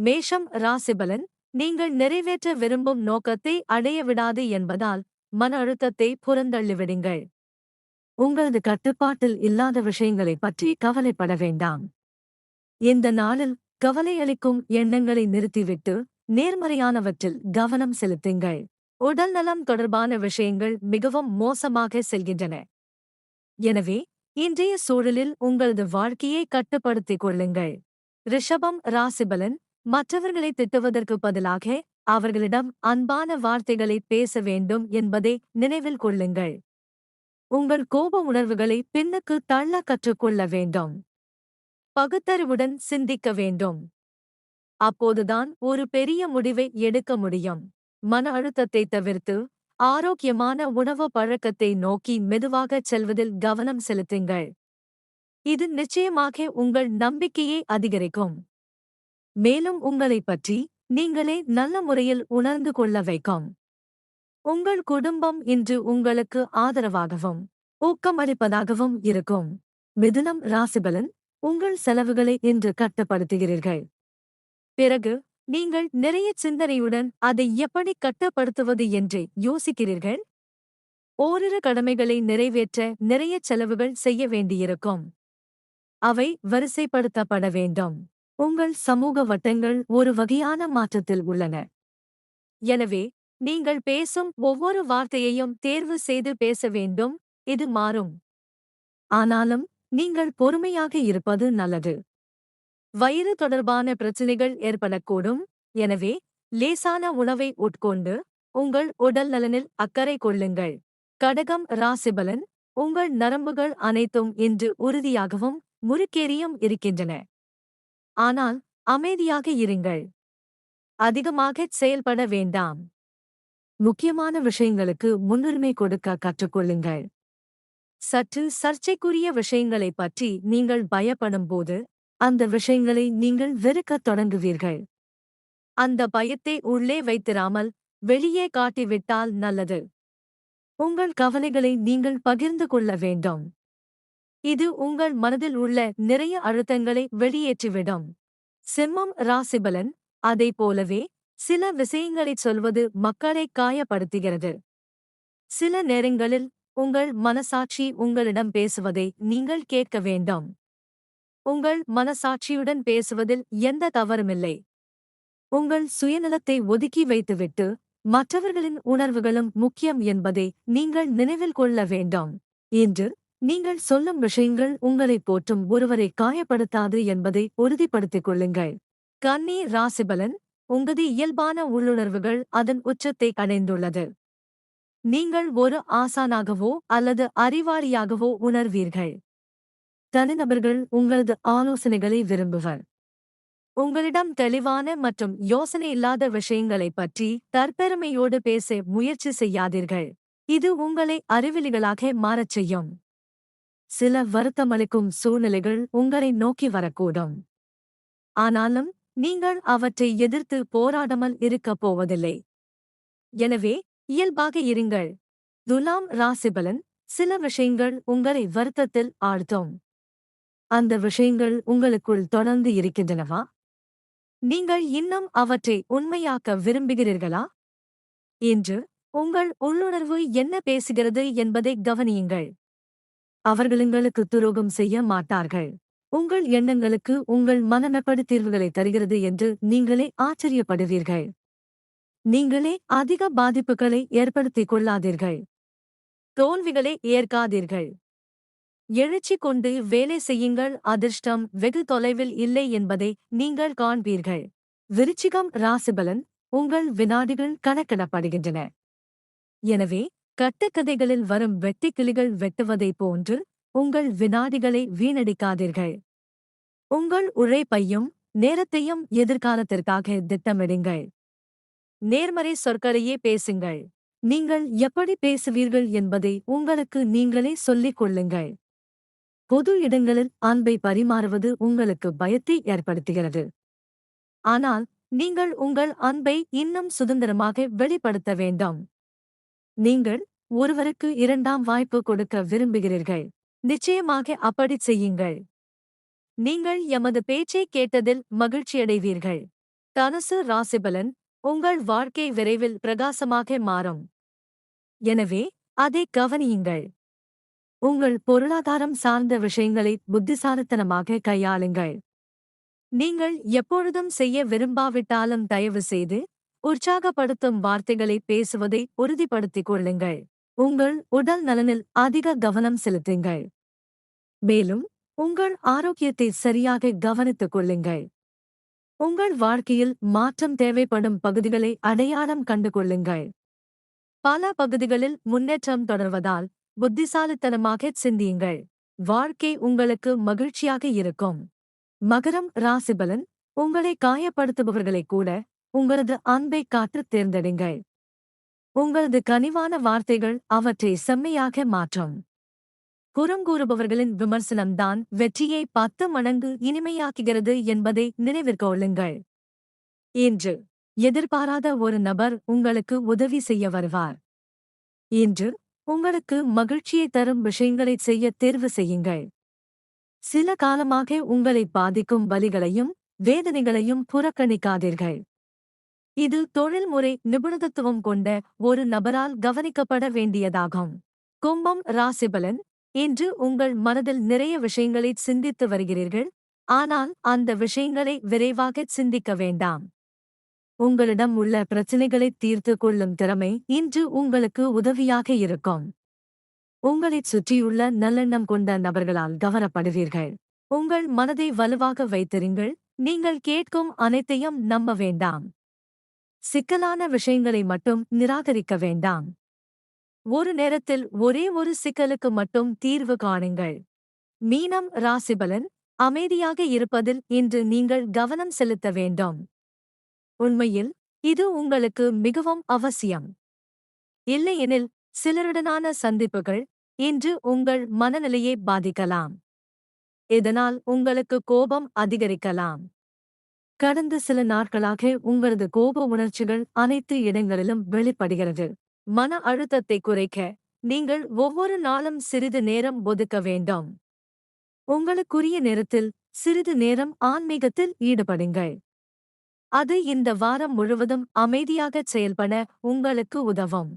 மேஷம் ராசிபலன் நீங்கள் நிறைவேற்ற விரும்பும் நோக்கத்தை அடைய விடாது என்பதால் மன அழுத்தத்தை புறந்தள்ளிவிடுங்கள். உங்களது கட்டுப்பாட்டில் இல்லாத விஷயங்களைப் பற்றி கவலைப்பட வேண்டாம். இந்த நாளில் கவலையளிக்கும் எண்ணங்களை நிறுத்திவிட்டு நேர்மறையானவற்றில் கவனம் செலுத்துங்கள். உடல்நலம் தொடர்பான விஷயங்கள் மிகவும் மோசமாக செல்கின்றன. எனவே இன்றைய சூழலில் உங்களது வாழ்க்கையை கட்டுப்படுத்திக் கொள்ளுங்கள். ரிஷபம் ராசிபலன் மற்றவர்களை திட்டுவதற்கு பதிலாக அவர்களிடம் அன்பான வார்த்தைகளை பேச வேண்டும் என்பதை நினைவில் கொள்ளுங்கள். உங்கள் கோப உணர்வுகளை பின்னுக்கு தள்ள கற்றுக்கொள்ள வேண்டும். பகுத்தறிவுடன் சிந்திக்க வேண்டும். அப்போதுதான் ஒரு பெரிய முடிவை எடுக்க முடியும். மன அழுத்தத்தை தவிர்த்து ஆரோக்கியமான உணவு பழக்கத்தை நோக்கி மெதுவாகச் செல்வதில் கவனம் செலுத்துங்கள். இது நிச்சயமாக உங்கள் நம்பிக்கையை அதிகரிக்கும். மேலும் உங்களைப் பற்றி நீங்களே நல்ல முறையில் உணர்ந்து கொள்ள வைக்கும். உங்கள் குடும்பம் இன்று உங்களுக்கு ஆதரவாகவும் ஊக்கமளிப்பதாகவும் இருக்கும். மிதுனம் ராசிபலன் உங்கள் செலவுகளை இன்று கட்டுப்படுத்துகிறீர்கள். பிறகு நீங்கள் நிறைய சிந்தனையுடன் அதை எப்படி கட்டுப்படுத்துவது என்று யோசிக்கிறீர்கள். ஓரிரு கடமைகளை நிறைவேற்ற நிறைய செலவுகள் செய்ய வேண்டியிருக்கும். அவை வரிசைப்படுத்தப்பட வேண்டும். உங்கள் சமூக வட்டங்கள் ஒரு வகையான மாற்றத்தில் உள்ளன. எனவே நீங்கள் பேசும் ஒவ்வொரு வார்த்தையையும் தேர்வு செய்து பேச வேண்டும் இது மாறும். ஆனாலும் நீங்கள் பொறுமையாக இருப்பது நல்லது. வயிறு தொடர்பான பிரச்சினைகள் ஏற்படக்கூடும். எனவே லேசான உணவை உட்கொண்டு உங்கள் உடல் நலனில் அக்கறை கொள்ளுங்கள். கடகம் ராசிபலன் உங்கள் நரம்புகள் அனைத்தும் இன்று உறுதியாகவும் முறுக்கேறியும் இருக்கின்றன. ஆனால் அமைதியாக இருங்கள். அதிகமாகச் செயல்பட வேண்டாம். முக்கியமான விஷயங்களுக்கு முன்னுரிமை கொடுக்க கற்றுக்கொள்ளுங்கள். சற்று சர்ச்சைக்குரிய விஷயங்களைப் பற்றி நீங்கள் பயப்படும்போது அந்த விஷயங்களை நீங்கள் வெறுக்கத் தொடங்குவீர்கள். அந்த பயத்தை உள்ளே வைத்திராமல் வெளியே காட்டிவிட்டால் நல்லது. உங்கள் கவலைகளை நீங்கள் பகிர்ந்து கொள்ள வேண்டும். இது உங்கள் மனதில் உள்ள நிறைய அழுத்தங்களை வெளியேற்றிவிடும். சிம்மம் ராசிபலன் அதைப் போலவே சில விஷயங்களைச் சொல்வது மக்களை காயப்படுத்துகிறது. சில நேரங்களில் உங்கள் மனசாட்சி உங்களிடம் பேசுவதை நீங்கள் கேட்க வேண்டும். உங்கள் மனசாட்சியுடன் பேசுவதில் எந்த தவறுமில்லை உங்கள் சுயநலத்தை ஒதுக்கி வைத்துவிட்டு மற்றவர்களின் உணர்வுகளும் முக்கியம் என்பதை நீங்கள் நினைவில் கொள்ள வேண்டும். இன்று நீங்கள் சொல்லும் விஷயங்கள் உங்களைப் போற்றும் ஒருவரை காயப்படுத்தாது என்பதை உறுதிப்படுத்திக் கொள்ளுங்கள். கன்னி ராசிபலன் உங்களது இயல்பான உள்ளுணர்வுகள் அதன் உச்சத்தை அடைந்துள்ளது. நீங்கள் ஒரு ஆசானாகவோ அல்லது அறிவாளியாகவோ உணர்வீர்கள். தனிநபர்கள் உங்களது ஆலோசனைகளை விரும்புவர். உங்களிடம் தெளிவான மற்றும் யோசனை இல்லாத விஷயங்களைப் பற்றி தற்பெருமையோடு பேச முயற்சி செய்யாதீர்கள். இது உங்களை அறிவிலிகளாக மாறச் செய்யும். சில வருத்தமளிக்கும் சூழ்நிலைகள் உங்களை நோக்கி வரக்கூடும். ஆனாலும் நீங்கள் அவற்றை எதிர்த்து போராடாமல் இருக்கப் போவதில்லை. எனவே இயல்பாக இருங்கள். துலாம் ராசிபலன் சில விஷயங்கள் உங்களை வருத்தத்தில் ஆழ்த்தும். அந்த விஷயங்கள் உங்களுக்குள் தொடர்ந்து இருக்கின்றனவா? நீங்கள் இன்னும் அவற்றை உண்மையாக்க விரும்புகிறீர்களா? இன்று உங்கள் உள்ளுணர்வு என்ன பேசுகிறது என்பதை கவனியுங்கள். அவர்கள் உங்களுக்கு துரோகம் செய்ய மாட்டார்கள். உங்கள் எண்ணங்களுக்கு உங்கள் மனநப்படு தீர்வுகளை தருகிறது என்று நீங்களே ஆச்சரியப்படுவீர்கள். நீங்களே அதிக பாதிப்புகளை ஏற்படுத்திக் கொள்ளாதீர்கள். தோல்விகளை ஏற்காதீர்கள். எழுச்சி கொண்டு வேலை செய்யுங்கள். அதிர்ஷ்டம் வெகு தொலைவில் இல்லை என்பதை நீங்கள் காண்பீர்கள். விருச்சிகம் ராசிபலன் உங்கள் வினாடிகள் கணக்கிடப்படுகின்றன. எனவே கட்டுக்கதைகளில் வரும் வெட்டுக்கிளிகள் வெட்டுவதைப் போன்று உங்கள் வினாடிகளை வீணடிக்காதீர்கள். உங்கள் உழைப்பையும் நேரத்தையும் எதிர்காலத்திற்காக திட்டமிடுங்கள். நேர்மறை சொற்களையே பேசுங்கள். நீங்கள் எப்படி பேசுவீர்கள் என்பதை உங்களுக்கு நீங்களே சொல்லிக் கொள்ளுங்கள். பொது இடங்களில் அன்பை பரிமாறுவது உங்களுக்கு பயத்தை ஏற்படுத்துகிறது. ஆனால் நீங்கள் உங்கள் அன்பை இன்னும் சுதந்திரமாக வெளிப்படுத்த வேண்டும். நீங்கள் ஒருவருக்கு இரண்டாம் வாய்ப்பு கொடுக்க விரும்புகிறீர்கள். நிச்சயமாக அப்படிச் செய்யுங்கள். நீங்கள் எமது பேச்சை கேட்டதில் மகிழ்ச்சியடைவீர்கள். தனுசு ராசிபலன் உங்கள் வாழ்க்கை விரைவில் பிரகாசமாக மாறும். எனவே அதை கவனியுங்கள். உங்கள் பொருளாதாரம் சார்ந்த விஷயங்களை புத்திசாலித்தனமாக கையாளுங்கள். நீங்கள் எப்பொழுதும் செய்ய விரும்பாவிட்டாலும் தயவு செய்து உற்சாகப்படுத்தும் வார்த்தைகளை பேசுவதை உறுதிப்படுத்திக் கொள்ளுங்கள். உங்கள் உடல் நலனில் அதிக கவனம் செலுத்துங்கள். மேலும் உங்கள் ஆரோக்கியத்தை சரியாக கவனித்துக் கொள்ளுங்கள். உங்கள் வாழ்க்கையில் மாற்றம் தேவைப்படும் பகுதிகளை அடையாளம் கண்டு கொள்ளுங்கள். பல பகுதிகளில் முன்னேற்றம் தொடர்வதால் புத்திசாலித்தனமாக சிந்தியுங்கள். வாழ்க்கை உங்களுக்கு மகிழ்ச்சியாக இருக்கும். மகரம் ராசிபலன் உங்களை காயப்படுத்துபவர்களை கூட உங்களது அன்பை காற்று தேர்ந்தெடுங்கள். உங்களது கனிவான வார்த்தைகள் அவற்றை செம்மையாக மாற்றும். புறங்கூறுபவர்களின் விமர்சனம்தான் வெற்றியை பத்து மடங்கு இனிமையாக்குகிறது என்பதை நினைவிற்கொள்ளுங்கள் இன்று எதிர்பாராத ஒரு நபர் உங்களுக்கு உதவி செய்ய வருவார். இன்று உங்களுக்கு மகிழ்ச்சியை தரும் விஷயங்களை செய்ய தேர்வு செய்யுங்கள். சில காலமாக உங்களை பாதிக்கும் வலிகளையும் வேதனைகளையும் புறக்கணிக்காதீர்கள். இது தொழில்முறை நிபுணத்துவம் கொண்ட ஒரு நபரால் கவனிக்கப்பட வேண்டியதாகும். கும்பம் ராசிபலன் இன்று உங்கள் மனதில் நிறைய விஷயங்களை சிந்தித்து வருகிறீர்கள். ஆனால் அந்த விஷயங்களை விரைவாக சிந்திக்க வேண்டாம். உங்களிடம் உள்ள பிரச்சினைகளை தீர்த்து கொள்ளும் திறமை இன்று உங்களுக்கு உதவியாக இருக்கும். உங்களைச் சுற்றியுள்ள நல்லெண்ணம் கொண்ட நபர்களால் கவனப்படுவீர்கள் உங்கள் மனதை வலுவாக வைத்திருங்கள். நீங்கள் கேட்கும் அனைத்தையும் நம்ப வேண்டாம். சிக்கலான விஷயங்களை மட்டும் நிராகரிக்க வேண்டாம். ஒரு நேரத்தில் ஒரே ஒரு சிக்கலுக்கு மட்டும் தீர்வு காணுங்கள். மீனம் ராசிபலன் அமைதியாக இருப்பதில் இன்று நீங்கள் கவனம் செலுத்த வேண்டும். உண்மையில் இது உங்களுக்கு மிகவும் அவசியம். இல்லையெனில் சிலருடனான சந்திப்புகள் இன்று உங்கள் மனநிலையை பாதிக்கலாம். இதனால் உங்களுக்கு கோபம் அதிகரிக்கலாம். கடந்த சில நாட்களாக உங்களது கோப உணர்ச்சிகள் அனைத்து இடங்களிலும் வெளிப்படுகிறது. மன அழுத்தத்தை குறைக்க நீங்கள் ஒவ்வொரு நாளும் சிறிது நேரம் ஒதுக்க வேண்டும். உங்களுக்குரிய நேரத்தில் சிறிது நேரம் ஆன்மீகத்தில் ஈடுபடுங்கள். அது இந்த வாரம் முழுவதும் அமைதியாகச் செயல்பட உங்களுக்கு உதவும்.